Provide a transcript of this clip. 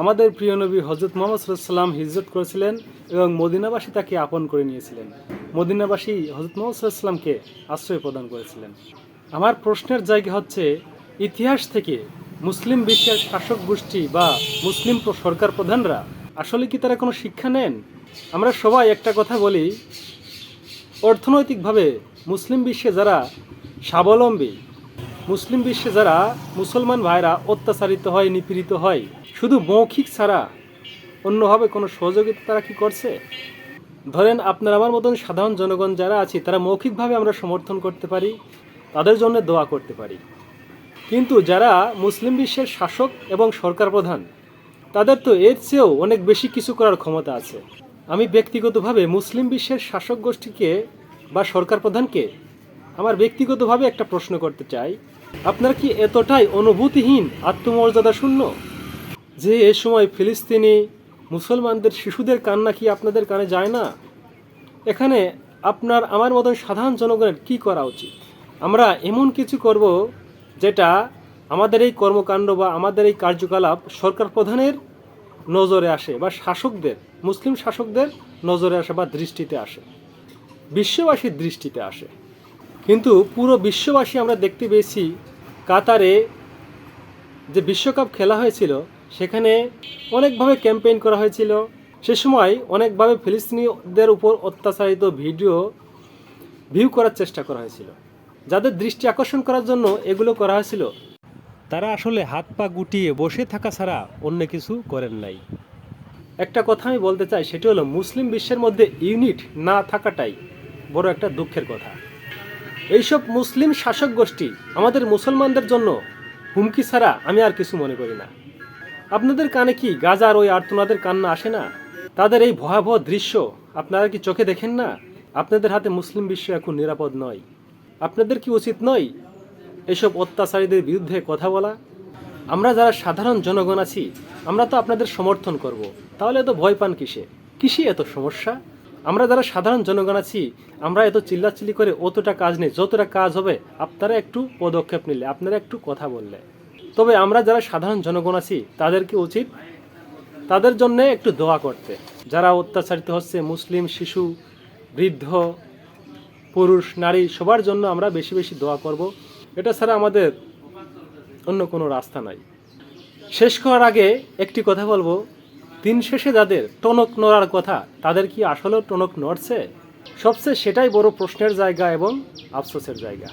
আমাদের প্রিয় নবী হজরত মোহাম্মদ সাল্লাম হিজরত করেছিলেন এবং মদিনাবাসী তাকে আপন করে নিয়েছিলেন। মদিনাবাসী হজরত মোহাম্মদ সাল্লামকে আশ্রয় প্রদান করেছিলেন। আমার প্রশ্নের জায়গা হচ্ছে, ইতিহাস থেকে মুসলিম বিশ্বের শাসক গোষ্ঠী বা মুসলিম সরকার প্রধানরা আসলে কি তারা কোনো শিক্ষা নেন? আমরা সবাই একটা কথা বলি, অর্থনৈতিকভাবে মুসলিম বিশ্বে যারা স্বাবলম্বী, মুসলিম বিশ্বে যারা মুসলমান ভাইরা অত্যাচারিত হয়, নিপীড়িত হয় শুধু মৌখিক ছাড়া অন্যভাবে কোনো সহযোগিতা তারা কি করছে? ধরেন আপনার আমার মতন সাধারণ জনগণ যারা আছি, তারা মৌখিকভাবে আমরা সমর্থন করতে পারি, তাদের জন্য দোয়া করতে পারি। কিন্তু যারা মুসলিম বিশ্বের শাসক এবং সরকার প্রধান, তাদের তো এর চেয়েও অনেক বেশি কিছু করার ক্ষমতা আছে। আমি ব্যক্তিগতভাবে মুসলিম বিশ্বের শাসক গোষ্ঠীকে বা সরকার প্রধানকে আমার ব্যক্তিগতভাবে একটা প্রশ্ন করতে চাই। আপনার কি এতটাই অনুভূতিহীন আত্মমর্যাদা শূন্য যে এ সময় ফিলিস্তিনি মুসলমানদের শিশুদের কান্না কি আপনাদের কানে যায় না? এখানে আপনার, আমার মতন সাধারণ জনগণের কি করা উচিত? আমরা এমন কিছু করব যেটা আমাদের এই কর্মকাণ্ড বা আমাদের এই কার্যকলাপ সরকার প্রধানের নজরে আসে বা শাসকদের, মুসলিম শাসকদের নজরে আসে বা দৃষ্টিতে আসে। বিশ্ববাসীর দৃষ্টিতে আসে। কিন্তু পুরো বিশ্ববাসী আমরা দেখতে পেয়েছি কাতারে যে বিশ্বকাপ খেলা হয়েছিল, সেখানে অনেকভাবে ক্যাম্পেইন করা হয়েছিল। সে সময় অনেকভাবে ফিলিস্তিনিদের উপর অত্যাচারিত ভিডিও ভিউ করার চেষ্টা করা হয়েছিল। যাদের দৃষ্টি আকর্ষণ করার জন্য এগুলো করা হয়েছিল। তারা আসলে হাত পা গুটিয়ে বসে থাকা ছাড়া অন্য কিছু করেন নাই। একটা কথা আমি বলতে চাই, সেটি হলো মুসলিম বিশ্বের মধ্যে ইউনিট না থাকাটাই বড় একটা দুঃখের কথা। এইসব মুসলিম শাসক গোষ্ঠী আমাদের মুসলমানদের জন্য হুমকি ছাড়া আমি আর কিছু মনে করি না। আপনাদের কানে কি গাজার ওই আর্তনাদের কান্না আসে না? তাদের এই ভয়াবহ দৃশ্য আপনারা কি চোখে দেখেন না? আপনাদের হাতে মুসলিম বিশ্ব এখন নিরাপদ নয়। আপনাদের কি উচিত নয় এসব অত্যাচারীদের বিরুদ্ধে কথা বলা? আমরা যারা সাধারণ জনগণ আছি, আমরা তো আপনাদের সমর্থন করব। তাহলে এত ভয় পান কিসে? কিসে এত সমস্যা? আমরা যারা সাধারণ জনগণ আছি, আমরা এত চিল্লাচিল্লি করে অতটা কাজ নেই, যতটা কাজ হবে, আপনারা একটু পদক্ষেপ নিলে, আপনারা একটু কথা বললে। তবে আমরা যারা সাধারণ জনগণ আছি তাদের কি উচিত তাদের জন্য একটু দোয়া করতে। যারা অত্যাচারিত হচ্ছে, মুসলিম, শিশু, বৃদ্ধ, পুরুষ, নারী, সবার জন্য আমরা বেশি বেশি দোয়া করব। এটা ছাড়া আমাদের অন্য কোনো রাস্তা নাই। শেষ করার আগে একটি কথা বলব। দিন শেষে যাদের টনক নড়ার কথা, তাদের কি আসলেও টনক নড়ছে? সবচেয়ে সেটাই বড় প্রশ্নের জায়গা এবং আফসোসের জায়গা।